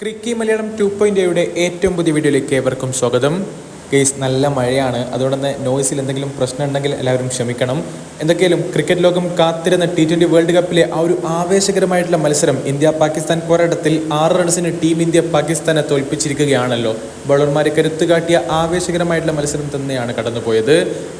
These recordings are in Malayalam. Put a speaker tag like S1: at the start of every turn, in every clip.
S1: ക്രിക്കി മലയാളം ടു പോയിന്റ് ഏറ്റവും പുതിയ വീഡിയോയിലേക്ക് ഏവർക്കും സ്വാഗതം. കേസ് നല്ല മഴയാണ്. അതുകൊണ്ട് തന്നെ നോയ്സിൽ എന്തെങ്കിലും പ്രശ്നം ഉണ്ടെങ്കിൽ എല്ലാവരും ക്ഷമിക്കണം. എന്തൊക്കെയാലും ക്രിക്കറ്റ് ലോകം കാത്തിരുന്ന ടി ട്വന്റി വേൾഡ് കപ്പിലെ ആ ഒരു ആവേശകരമായിട്ടുള്ള മത്സരം ഇന്ത്യ പാകിസ്ഥാൻ പോരാട്ടത്തിൽ ആറ് റൺസിന് ടീം ഇന്ത്യ പാകിസ്ഥാനെ തോൽപ്പിച്ചിരിക്കുകയാണല്ലോ. ബൗളർമാരെ കരുത്തുകാട്ടിയ ആവേശകരമായിട്ടുള്ള മത്സരം തന്നെയാണ് കടന്നുപോയത്.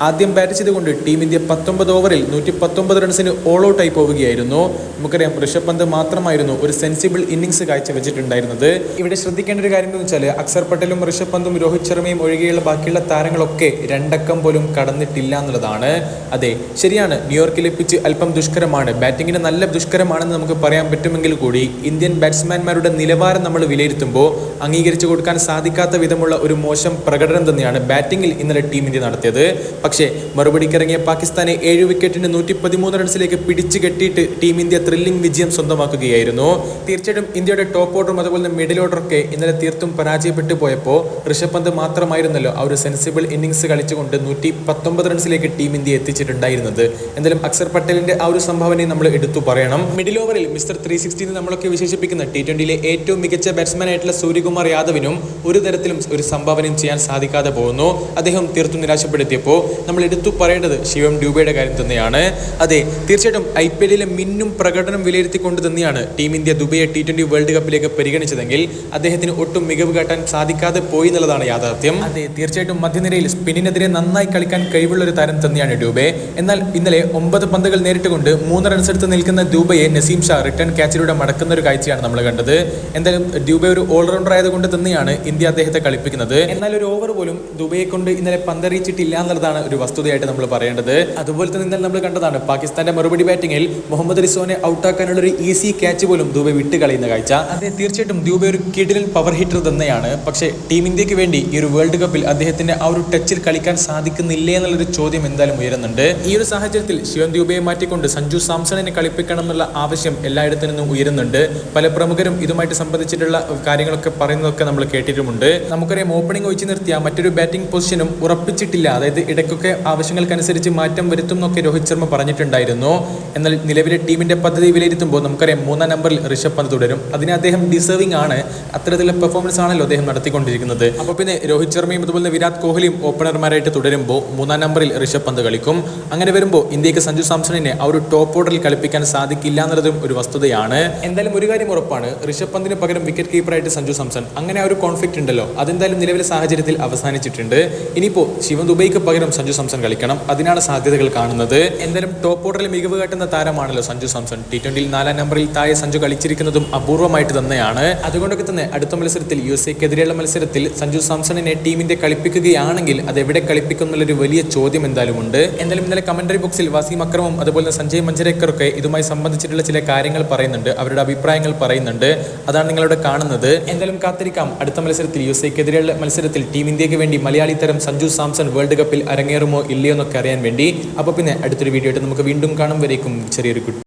S1: ആദ്യം ബാറ്റ് ചെയ്തുകൊണ്ട് ടീം ഇന്ത്യ പത്തൊമ്പത് ഓവറിൽ നൂറ്റി പത്തൊമ്പത് റൺസിന് ഓൾ ഔട്ടായി പോവുകയായിരുന്നു. നമുക്കറിയാം ഋഷഭ് പന്ത് മാത്രമായിരുന്നു ഒരു സെൻസിബിൾ ഇന്നിങ്സ് കാഴ്ചവെച്ചിട്ടുണ്ടായിരുന്നത്. ഇവിടെ ശ്രദ്ധിക്കേണ്ട ഒരു കാര്യം എന്ന് വെച്ചാൽ അക്സർ പട്ടേലും ഋഷഭ് പന്തും രോഹിത് ശർമ്മയും ഒഴികെയുള്ള ബാക്കിയുള്ള താരങ്ങളൊക്കെ രണ്ടക്കം പോലും കടന്നിട്ടില്ല എന്നുള്ളതാണ്. അതെ ശരിയാണ്. ന്യൂയോർക്കിലെ പിച്ച് അല്പം ദുഷ്കരമാണ്. ബാറ്റിങ്ങിന് നല്ല ദുഷ്കരമാണെന്ന് നമുക്ക് പറയാൻ പറ്റുമെങ്കിൽ കൂടി ഇന്ത്യൻ ബാറ്റ്സ്മാൻമാരുടെ നിലവാരം നമ്മൾ വിലയിരുത്തുമ്പോൾ അംഗീകരിച്ചു കൊടുക്കാൻ സാധിക്കാത്ത വിധമുള്ള ഒരു മോശം പ്രകടനം തന്നെയാണ് ബാറ്റിങ്ങിൽ ഇന്നലെ ടീം ഇന്ത്യ നടത്തിയത്. പക്ഷേ മറുപടിക്കിറങ്ങിയ പാകിസ്ഥാനെ ഏഴ് വിക്കറ്റിന് നൂറ്റി പതിമൂന്ന് റൺസിലേക്ക് പിടിച്ചു കെട്ടിയിട്ട് ടീം ഇന്ത്യ ത്രില്ലിംഗ് വിജയം സ്വന്തമാക്കുകയായിരുന്നു. തീർച്ചയായിട്ടും ഇന്ത്യയുടെ ടോപ്പ് ഓർഡറും അതുപോലെ തന്നെ മിഡിൽ ഓർഡറൊക്കെ ഇന്നലെ തീർത്തും പരാജയപ്പെട്ടു പോയപ്പോൾ ഋഷഭ് പന്ത് മാത്രമായിരുന്നല്ലോ ആ ഒരു സെൻസിബിൾ ഇന്നിങ്സ് കളിച്ചുകൊണ്ട് നൂറ്റി പത്തൊമ്പത് റൺസിലേക്ക് ടീം ഇന്ത്യ എത്തിച്ചിട്ടുണ്ടായിരുന്നത്. എന്തായാലും അക്സർ പട്ടേലിന്റെ ആ ഒരു സംഭാവനയെ നമ്മൾ എടുത്തു പറയണം. മിഡിൽ ഓവറിൽ മിസ്റ്റർ ത്രീ സിക്സ്റ്റീൻ നമ്മളൊക്കെ വിശേഷിപ്പിക്കുന്ന ടി ട്വന്റിയിലെ ഏറ്റവും മികച്ച ബാറ്റ്സ്മാൻ ആയിട്ടുള്ള സൂര്യകുമാർ യാദവിനും ഒരു തരത്തിലും ഒരു സംഭാവനയും ചെയ്യാൻ സാധിക്കാതെ പോകുന്നു. അദ്ദേഹം തീർത്തും നിരാശപ്പെടുത്തിയപ്പോൾ നമ്മൾ എടുത്തു പറയേണ്ടത് ശിവം ഡ്യൂബയുടെ കാര്യം തന്നെയാണ്. അതെ തീർച്ചയായിട്ടും ഐ പി എല്ലിലെ മിന്നും പ്രകടനം വിലയിരുത്തിക്കൊണ്ട് തന്നെയാണ് ടീം ഇന്ത്യ ദുബൈയെ ടി ട്വന്റി വേൾഡ് കപ്പിലേക്ക് പരിഗണിച്ചതെങ്കിൽ അദ്ദേഹത്തിന് ഒട്ടും മികവ് കാട്ടാൻ സാധിക്കാതെ പോയി എന്നുള്ളതാണ് യാഥാർത്ഥ്യം. അതെ തീർച്ചയായിട്ടും മധ്യനിരയിൽ സ്പിന്നിനെതിരെ നന്നായി കളിക്കാൻ കഴിവുള്ള ഒരു താരം തന്നെയാണ് ഡ്യൂബെ. എന്നാൽ ഇന്നലെ ഒമ്പത് പന്തുകൾ നേരിട്ടുകൊണ്ട് മൂന്ന് റൺസ് എടുത്ത് നിൽക്കുന്ന ദുബൈയെ നസീം ഷാ റിട്ടേൺ ക്യാച്ചിലൂടെ മടക്കുന്ന ഒരു കാഴ്ചയാണ് നമ്മൾ കണ്ടത്. എന്തായാലും ദുബൈ ഒരു ഓൾറൗണ്ടർ ആയതുകൊണ്ട് തന്നെയാണ് ഇന്ത്യ അദ്ദേഹത്തെ കളിപ്പിക്കുന്നത്. എന്നാൽ ഒരു ഓവർ പോലും ദുബൈയെ കൊണ്ട് ഇന്നലെ പന്തറിയിച്ചിട്ടില്ല എന്നുള്ളതാണ് ഒരു വസ്തുതയായിട്ട് നമ്മൾ പറയേണ്ടത്. അതുപോലെ തന്നെ ഇന്നലെ നമ്മൾ കണ്ടതാണ് പാകിസ്ഥാന്റെ മറുപടി ബാറ്റിംഗിൽ മുഹമ്മദ് റിസോനെ ഔട്ടാക്കാനുള്ള ഒരു ഈസി ക്യാച്ച് പോലും ദുബൈ വിട്ട് കളയുന്ന കാഴ്ച. അതെ തീർച്ചയായിട്ടും ദുബൈ ഒരു കിടിലൻ പവർ ഹിറ്റർ തന്നെയാണ്. പക്ഷേ ടീം ഇന്ത്യയ്ക്ക് വേണ്ടി ഈ ഒരു വേൾഡ് കപ്പിൽ അദ്ദേഹത്തിന്റെ ആ ഒരു ടച്ചിൽ കളിക്കാൻ സാധിക്കുന്നില്ലേ എന്നുള്ളൊരു ചോദ്യം എന്തായാലും ഉയരുന്നുണ്ട്. ഈ ഒരു സാഹചര്യത്തിൽ ശിവൻ ദുബയെ മാറ്റിക്കൊണ്ട് സഞ്ജു സാംസണിനെ കളിപ്പിക്കണം എന്നുള്ള ആവശ്യം എല്ലായിടത്തു നിന്നും ഉയരുന്നുണ്ട്. പല പ്രമുഖരും ഇതുമായിട്ട് സംബന്ധിച്ചിട്ടുള്ള കാര്യങ്ങളൊക്കെ പറയുന്നതൊക്കെ നമ്മൾ കേട്ടിട്ടുമുണ്ട്. നമുക്കറിയാം ഓപ്പണിംഗ് ഒഴിച്ചു നിർത്തിയ മറ്റൊരു ബാറ്റിംഗ് പൊസിഷനും ഉറപ്പിച്ചിട്ടില്ല. അതായത് ഇടയ്ക്കൊക്കെ ആവശ്യങ്ങൾക്കനുസരിച്ച് മാറ്റം വരുത്തും എന്നൊക്കെ രോഹിത് ശർമ്മ പറഞ്ഞിട്ടുണ്ടായിരുന്നു. എന്നാൽ നിലവിലെ ടീമിന്റെ പദ്ധതി വിലയിരുത്തുമ്പോൾ നമുക്കറിയാം മൂന്നാം നമ്പറിൽ ഋഷഭ് പന്ത് തുടരും. അതിനെ അദ്ദേഹം ഡിസേർവിംഗ് ആണ്. അത്തരത്തിലുള്ള പെർഫോമൻസ് ആണല്ലോ അദ്ദേഹം നടത്തിക്കൊണ്ടിരിക്കുന്നത്. അപ്പോൾ പിന്നെ രോഹിത് ശർമ്മയും അതുപോലെ വിരാട് കോഹ്ലിയും ഓപ്പണർമാരായിട്ട് തുടരുമ്പോൾ മൂന്നാം നമ്പറിൽ ഋഷഭ് പന്ത് കളിക്കും. അങ്ങനെ ഇന്ത്യയ്ക്ക് സഞ്ജു സാംസണിനെ ആ ഒരു ടോപ്പ് ഓർഡറിൽ കളിപ്പിക്കാൻ സാധിക്കില്ല എന്നുള്ളതും ഒരു വസ്തുതയാണ്. എന്തായാലും ഒരു കാര്യം ഉറപ്പാണ് ഋഷഭ് പന്തിന് പകരം വിക്കറ്റ് കീപ്പറായിട്ട് സഞ്ജു സാംസൺ അങ്ങനെ ആ ഒരു കോൺഫ്ലിക്റ്റ് ഉണ്ടല്ലോ അതെന്തായാലും നിലവിലെ സാഹചര്യത്തിൽ അവസാനിച്ചിട്ടുണ്ട്. ഇനിയിപ്പോൾ ശിവൻ ദുബൈക്ക് പകരം സഞ്ജു സാംസൺ കളിക്കണം അതിനാണ് സാധ്യതകൾ കാണുന്നത്. എന്തായാലും ടോപ്പ് ഓർഡറിൽ മികവ് കാട്ടുന്ന താരമാണല്ലോ സഞ്ജു സാംസൺ. ടി ട്വന്റിയിൽ നാലാം നമ്പറിൽ താഴെ സഞ്ജു കളിച്ചിരിക്കുന്നതും അപൂർവമായിട്ട് തന്നെയാണ്. അതുകൊണ്ടൊക്കെ തന്നെ അടുത്ത മത്സരത്തിൽ യു എസ് എക്കെതിരെയുള്ള മത്സരത്തിൽ സഞ്ജു സാംസണിനെ ടീമിന്റെ കളിപ്പിക്കുകയാണെങ്കിൽ അത് എവിടെ കളിപ്പിക്കും എന്നുള്ളൊരു വലിയ ചോദ്യം എന്തായാലും ഉണ്ട്. എന്തായാലും ഇന്നലെ കമന്ററി ബോക്സിൽ വസീം അക്രമും അതുപോലെ സഞ്ജയ് മഞ്ചരേക്കറൊക്കെ ഇതുമായി സംബന്ധിച്ചിട്ടുള്ള ചില കാര്യങ്ങൾ പറയുന്നുണ്ട്. അവരുടെ അഭിപ്രായങ്ങൾ പറയുന്നുണ്ട്. അതാണ് നിങ്ങളിവിടെ കാണുന്നത്. എന്തായാലും കാത്തിരിക്കാം. അടുത്ത മത്സരത്തിൽ യു എസ്എക്കെതിരെയുള്ള മത്സരത്തിൽ ടീം ഇന്ത്യയ്ക്ക് വേണ്ടി മലയാളി തരം സഞ്ജു സാംസൺ വേൾഡ് കപ്പിൽ അരങ്ങേറുമോ ഇല്ലയോ എന്നൊക്കെ അറിയാൻ വേണ്ടി. അപ്പോൾ പിന്നെ അടുത്തൊരു വീഡിയോ ആയിട്ട് നമുക്ക് വീണ്ടും കാണും വരേക്കും. ചെറിയൊരു